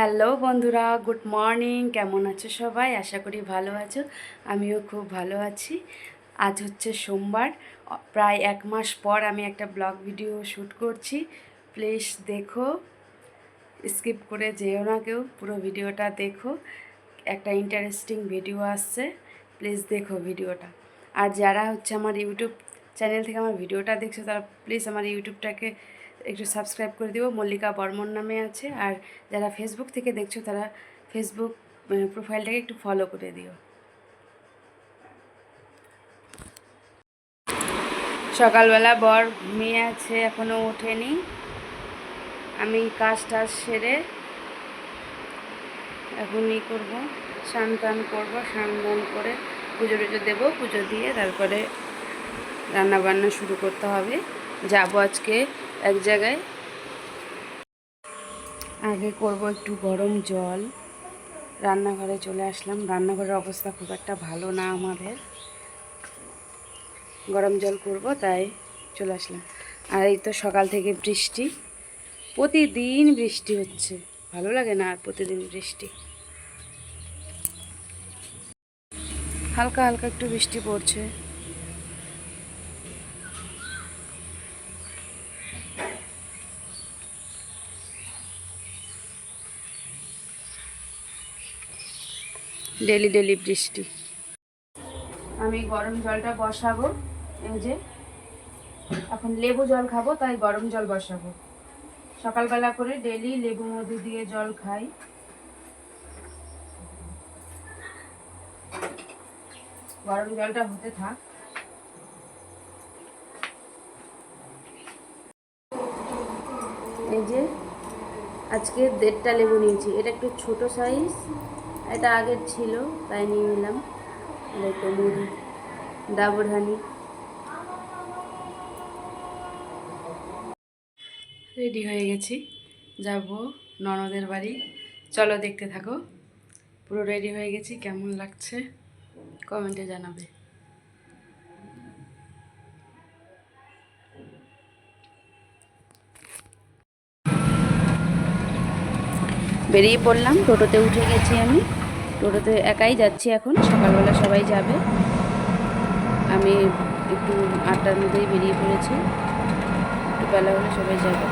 Hello বন্ধুরা, good morning. কেমন আছো সবাই? আশা করি ভালো আছো। আমিও খুব ভালো আছি। আজ হচ্ছে সোমবার। প্রায় এক মাস পর আমি একটা ব্লগ ভিডিও শ্যুট করছি। প্লিজ দেখো। স্কিপ করে যেও না কেউ, পুরো ভিডিওটা দেখো। একটা ইন্টারেস্টিং ভিডিও আসছে। প্লিজ দেখো ভিডিওটা। আর যারা হচ্ছে আমার ইউটিউব চ্যানেল থেকে আমার ভিডিওটা দেখছ, তারা প্লিজ আমার ইউটিউবটাকে একটু সাবস্ক্রাইব করে দিও। মল্লিকা বর্মন নামে আছে। আর যারা ফেসবুক থেকে দেখছ, তারা ফেসবুক প্রোফাইলটাকে একটু ফলো করে দিও। সকালবেলা বর ঘুমিয়ে আছে এখনও ওঠেনি। আমি কাজ টাজ সেরে এখন ই করব, স্নান টান করব, স্নান টান করে পুজো টুজো দেবো, পুজো দিয়ে তারপরে রান্না বান্না শুরু করতে হবে। যাব আজকে এক জায়গায়। আগে করব একটু গরম জল। রান্নাঘরে চলে আসলাম। রান্নাঘরের অবস্থা খুব একটা ভালো না আমাদের। গরম জল করব, তাই চলে আসলাম। আর এই তো সকাল থেকে বৃষ্টি। প্রতিদিন বৃষ্টি হচ্ছে। ভালো লাগে না আর প্রতিদিন বৃষ্টি। হালকা হালকা একটু বৃষ্টি পড়ছে। ডেলি ডেলি বৃষ্টি। আমি গরম জলটা বসাবো, এই যে। এখন লেবু জল খাব, তাই গরম জল বসাবো। সকালবেলা করে ডেলি লেবু মধু দিয়ে জল খাই। গরম জলটা হতে থাক। এই যে, আজকে দেড়টা লেবু নিয়েছি। এটা একটু ছোট সাইজ এটা আগের ছিল, তাই নিয়ে নিলাম। দেখো মুড়ি ডাবর হানি রেডি হয়ে গেছি, যাব ননদের বাড়ি। চলো দেখতে থাকো। পুরো রেডি হয়ে গেছি, কেমন লাগছে? কমেন্টে জানাবে। বেরিয়ে পড়লাম, টোটোতে উঠে গেছি আমি। টোটোতে একাই যাচ্ছি এখন, সকালবেলা সবাই যাবে। আমি একটু আটটার মধ্যেই বেরিয়ে পড়েছি। একটু বেলা হলে সবাই যাবে।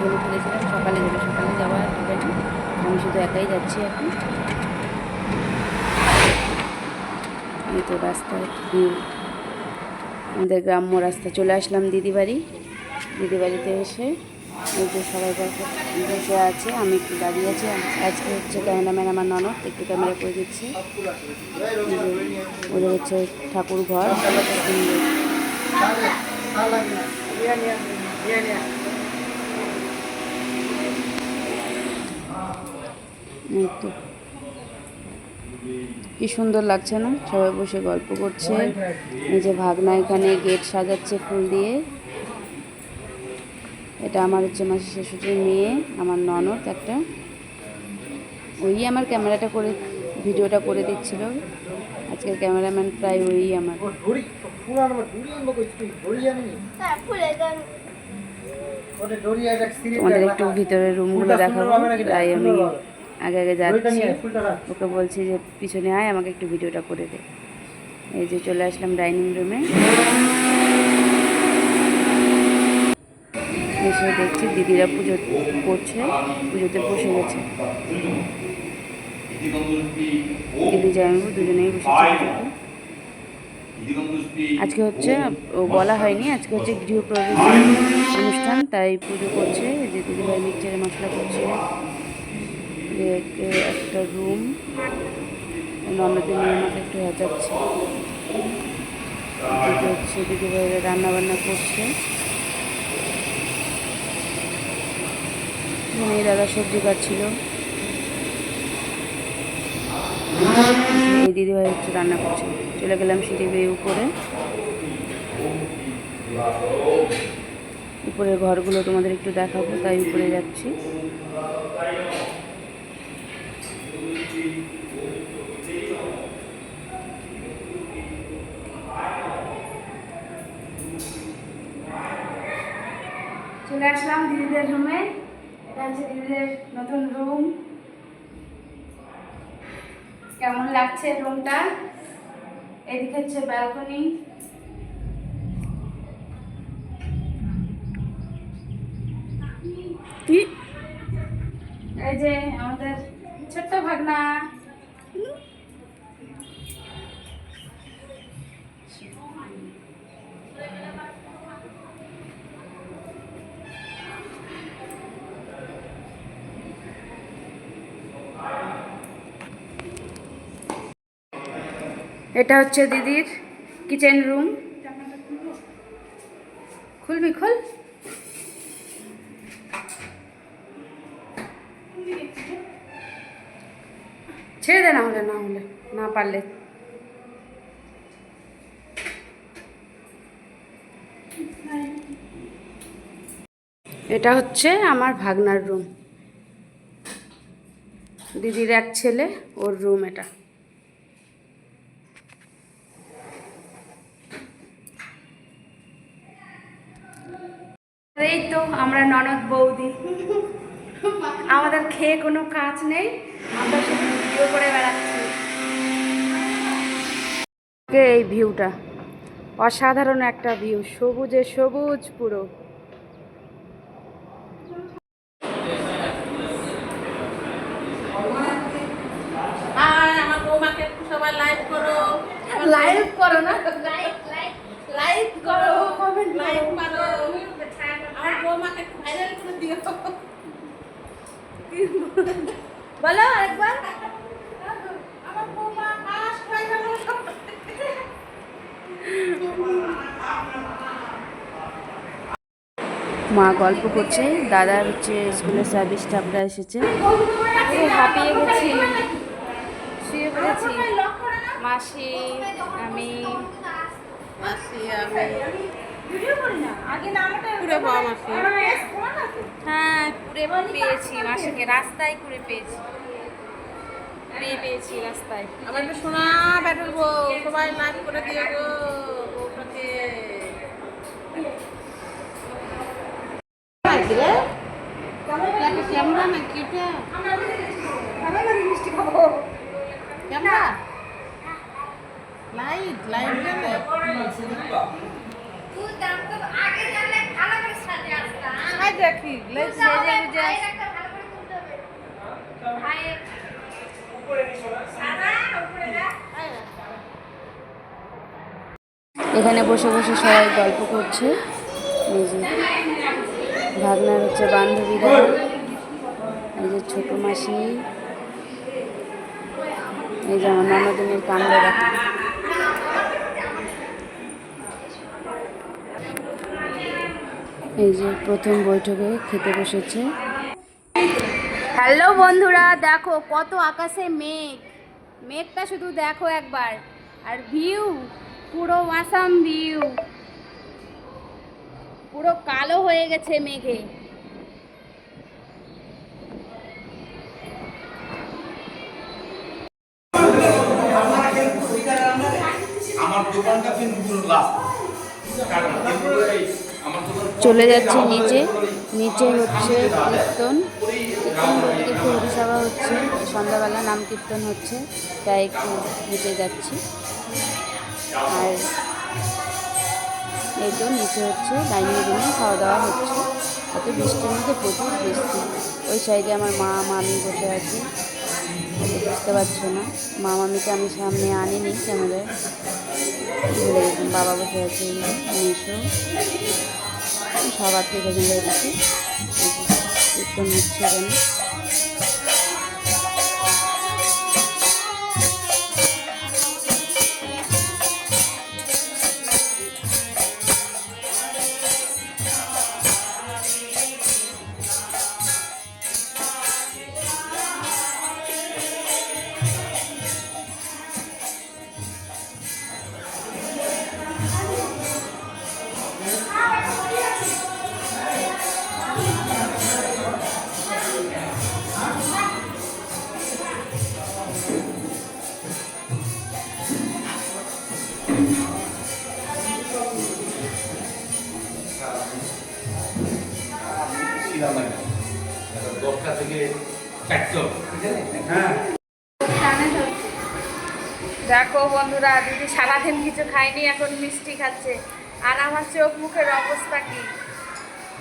বলে ফেলেছিলাম সকালে যাবে, সকালে যাওয়া হবে আমি শুধু একাই যাচ্ছি এখন। এই তো রাস্তায় আমাদের গ্রাম্য রাস্তা চলে আসলাম দিদি বাড়ি দিদি বাড়িতে এসে এই যে সবাই বসে আছে, আমি একটু দাঁড়িয়ে আছি। আজকে হচ্ছে ক্যামেরাম্যান আমার ননদ, একটু ক্যামেরা করে দিচ্ছে। ওদের হচ্ছে ঠাকুর ঘর। কি সুন্দর লাগছে না? সবাই বসে গল্প করছে। এই যে ভাগনা এখানে গেট সাজাচ্ছে ফুল দিয়ে। এটা আমার হচ্ছে মাসি শ্বশুরের মেয়ে আমার ননদ একটা। ওই আমার ক্যামেরাটা করে ভিডিওটা করে দিচ্ছিল। আজকের ক্যামেরাম্যান প্রায় ওই আমার। তোমাদের একটু ভিতরের রুমগুলো দেখাবো। তাই আমি আগে আগে যাচ্ছি। ওকে বলছি যে পিছনে আয় আমাকে একটু ভিডিওটা করে দে। এই যে চলে আসলাম ডাইনিং রুমে এসে দেখছি দিদিরা পুজো করছে, পুজোতে বসে গেছে। দিদি জামাইবু দুজনেই পুজোতে আজকে হচ্ছে বলা হয়নি, আজকে হচ্ছে গৃহপ্রবেশ অনুষ্ঠান, তাই পুজো করছে। যে দিদিভাই মিক্সচারে মশলা করছে। একটা রুম, ননদের নিয়ে আমাকে একটু এদিকে হচ্ছে দিদিভাই রান্না বান্না করছে। এখানে দাদা সবজি কাটছিল। দিদিভাই হচ্ছে রান্না করছে। চলে গেলাম সিঁড়ি বেয়ে উপরে। উপরের ঘরগুলো তোমাদের একটু দেখাবো, তাই উপরে যাচ্ছি। চলে আসলাম দিদিদের রুমে নতুন রুম কেমন লাগছে রুমটা এদিকে হচ্ছে ব্যালকনি এই যে আমাদের ছোট্ট ভাগনা। এটা হচ্ছে দিদির কিচেন রুম খুলবি, খুল। ছেড়ে দে না হলে না হলে, না পারলে। এটা হচ্ছে আমার ভাগনার রুম দিদির এক ছেলে, ওর রুম এটা। এই তো আমরা ননদ বৌদি। আমাদের খেয়ে কোনো কাজ নেই। আমরা শুধু ভিডিও করে বেড়াচ্ছি। এই ভিউটা। অসাধারণ একটা ভিউ। সবুজে সবুজ পুরো আর আমার বৌমাকে একটু সবাই লাইভ করো লাইভ করো না লাইভ করো comment করো। লাইভ করো আমার বৌমাকে করে দিও। বলো আমার বৌমা গেল মা গল্প করছে দাদার হচ্ছে স্কুলের সার্ভিস স্টাফরা এসেছে। হাঁপিয়ে গেছি। শুয়ে পড়েছি। মাসি আমি মাসি আমি পুরো পুরো মাসি হ্যাঁ কুড়ে পেয়েছি মাসিকে রাস্তায় কুড়ে পেয়েছি। কুড়িয়ে পেয়েছি রাস্তায়। আমার একটু সোনা ব্যাটল বউ সবাই লাইভ করে দিও গো ক্যামেরা এটা? ক্যামেরা? লাইট লাইট দেখি সেজে বুঝে এখানে বসে বসে সবাই গল্প করছে। যে হচ্ছে বান্ধবীরা এই যে ছোট মাসি এই যে আমার ননদিনের কাণ্ড দেখা এই যে প্রথম বৈঠকে খেতে বসেছে। হ্যালো বন্ধুরা দেখো কত আকাশে মেঘ। মেঘটা শুধু দেখো একবার। আর ভিউ পুরো আসাম ভিউ পুরো কালো হয়ে গেছে মেঘে। আমার দোকানটা কিন্তু আমার দোকান চলে যাচ্ছে নিচে। নিচে হচ্ছে কীর্তন। একটু হরিসভা হচ্ছে। সন্ধ্যাবেলা নাম কীর্তন হচ্ছে। তাই একটু নিচে যাচ্ছি। আর এই তো নিচে হচ্ছে ডাইনিং রুমে খাওয়া দাওয়া হচ্ছে। এত বৃষ্টির মধ্যে প্রচুর বৃষ্টি। ওই সাইডে আমার মা, মামি বসে আছে। বুঝতে পারছ না। মা, মামিকে আমি সামনে আনিনি। ক্যামেরায় বাবা বসে আছে। সবার থেকে মিলে গেছে। কীর্তন হচ্ছে এখানে ছিলাম হ্যাঁ। দেখো বন্ধুরা দিদি সারাদিন কিছু খায়নি এখন মিষ্টি খাচ্ছে। আর আমার চোখ মুখের অবস্থা কি?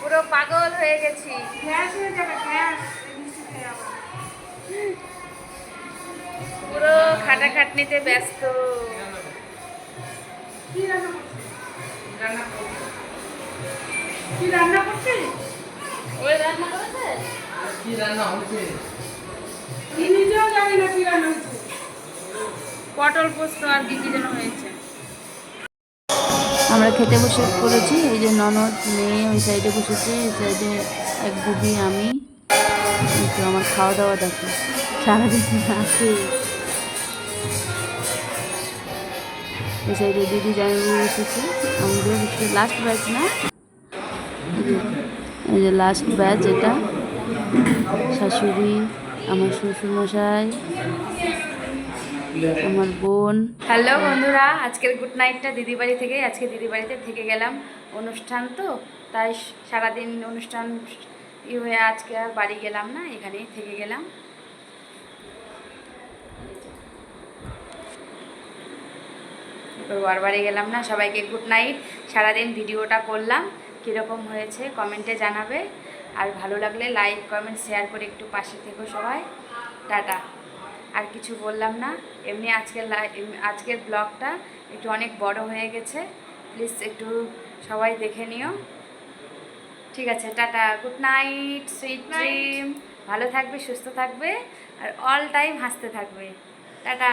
পুরো পাগল হয়ে গেছি। হয়ে। পুরো খাটাখাটনিতে ব্যস্ত। কি রান্না করছিস? কি রান্না করছিস? ওই রান্না করেছে নিজেও জানি না কি রান্না হচ্ছে পটল পোস্ত আর কি কি যেন হয়েছে। আমরা খেতে বসে করেছি এই যে ননদ মেয়ে ওই সাইডে বসেছে এই সাইডে এক বুবি আমি তো আমার খাওয়া দাওয়া দেখো। সারাদিন আছে। এই সাইডে দিদি জামাই বসেছে আমাদের হচ্ছে লাস্ট ব্যাচ না? এই যে লাস্ট ব্যাচ এটা শাশুড়ি, আমার শ্বশুরমশাই, আমার বোন। হ্যালো বন্ধুরা, আজকের গুড নাইটটা দিদি বাড়ি থেকে আজকে দিদি বাড়িতে থেকে গেলাম অনুষ্ঠান তো, তাই সারাদিন অনুষ্ঠান ই হয়ে আজকে আর বাড়ি গেলাম না, এখানেই থেকে গেলাম। এবার বার বাড়ি গেলাম না, সবাইকে গুড নাইট, সারাদিন ভিডিওটা করলাম, কীরকম হয়েছে কমেন্টে জানাবে। আর ভালো লাগলে লাইক কমেন্ট শেয়ার করে একটু পাশে থেকো সবাই। টাটা। আর কিছু বললাম না। এমনি আজকের আজকের ব্লগটা একটু অনেক বড় হয়ে গেছে। প্লিজ একটু সবাই দেখে নিও। ঠিক আছে tata. Good night sweet dream ভালো থাকবে সুস্থ থাকবে আর অল টাইম হাসতে থাকবে। টাটা।